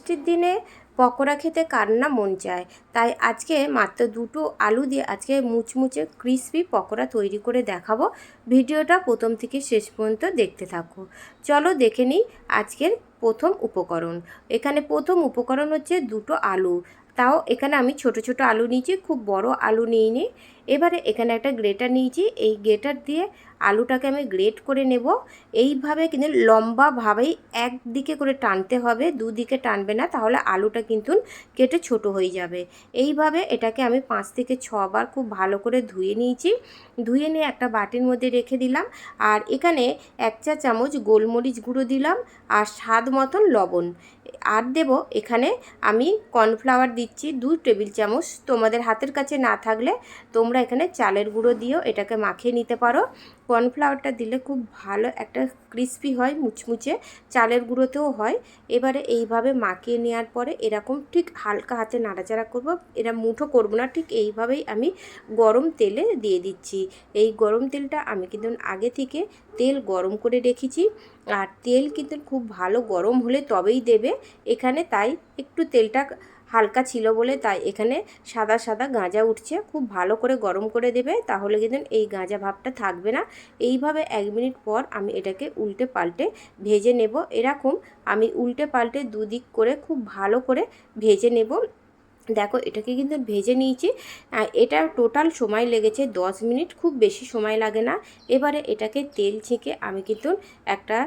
বৃষ্টির দিনে পকোড়া খেতে কার না মন চায়? তাই আজকে মাত্র দুটো আলু দিয়ে আজকে মুচমুচে ক্রিসপি পকোড়া তৈরি করে দেখাবো। ভিডিওটা প্রথম থেকে শেষ পর্যন্ত দেখতে থাকো। চলো দেখে নিই আজকের প্রথম উপকরণ। এখানে প্রথম উপকরণ হচ্ছে দুটো আলু। তাও এখানে আমি ছোট ছোট আলু নিয়েছি, খুব বড় আলু নিইনি। এবারে এখানে একটা গ্রেটার নিয়েছি। এই গ্রেটার দিয়ে আলুটাকে আমি গ্রেট করে নেব। এইভাবে কিন্তু লম্বাভাবেই একদিকে করে টানতে হবে, দুদিকে টানবে না, তাহলে আলুটা কিন্তু কেটে ছোট হয়ে যাবে। এইভাবে এটাকে আমি পাঁচ থেকে ছবার খুব ভালো করে ধুয়ে নিয়েছি। ধুয়ে নিয়ে একটা বাটির মধ্যে রেখে দিলাম। আর এখানে এক চা চামচ গোলমরিচ গুঁড়ো দিলাম আর স্বাদ মতন লবণ। আর দেব এখানে আমি কর্নফ্লাওয়ার দিচ্ছি দু টেবিল চামচ। তোমাদের হাতের কাছে না থাকলে তোমরা এখানে চালের গুঁড়ো দিয়েও এটাকে মাখিয়ে নিতে পারো। কর্নফ্লাওয়ারটা দিলে খুব ভালো একটা ক্রিস্পি হয়, মুচমুচে। চালের গুঁড়োতেও হয়। এবারে এইভাবে মাখিয়ে নেওয়ার পরে এরকম ঠিক হালকা হাতে নাড়াচাড়া করব। এরা মুঠো করব না, ঠিক এইভাবেই আমি গরম তেলে দিয়ে দিচ্ছি। এই গরম তেলটা আমি কিন্তু আগে থেকে তেল গরম করে রেখেছি। আর তেল কিন্তু খুব ভালো গরম হলে তবেই দেবে। এখানে তাই একটু তেলটা হালকা ছিল বলে তাই এখানে সাদা সাদা গাঁজা উঠছে। খুব ভালো করে গরম করে দেবে, তাহলে কিন্তু এই গাঁজা ভাবটা থাকবে না। এইভাবে এক মিনিট পর আমি এটাকে উল্টে পাল্টে ভেজে নেব। এরকম আমি উল্টে পাল্টে দুদিক করে খুব ভালো করে ভেজে নেব। দেখো, এটাকে কিন্তু ভেজে নিয়েছি। এটা টোটাল সময় লেগেছে দশ মিনিট, খুব বেশি সময় লাগে না। এবারে এটাকে তেল ছেঁকে আমি কিন্তু একটা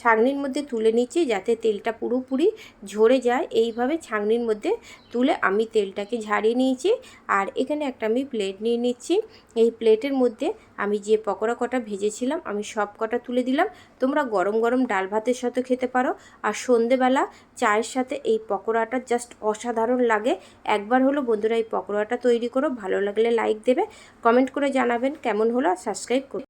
ছাঁকনির মধ্যে তুলে নিচ্ছি যাতে তেলটা পুরোপুরি ঝরে যায়। এইভাবে ছাঁকনির মধ্যে তুলে আমি তেলটাকে ঝাড়িয়ে নিয়েছি আর এখানে একটা আমি প্লেট নিয়ে নিচ্ছি। এই প্লেটের মধ্যে আমি যে পকোড়া কটা ভেজেছিলাম, আমি সব কটা তুলে দিলাম। তোমরা গরম গরম ডাল ভাতের সাথে খেতে পারো আর সন্ধেবেলা চায়ের সাথে এই পকোড়াটা জাস্ট অসাধারণ লাগে। একবার হলো বন্ধুরা এই পকোড়াটা তৈরি করো, ভালো লাগলে লাইক দেবে। কমেন্ট করে জানাবেন কেমন হলো আর সাবস্ক্রাইব করো।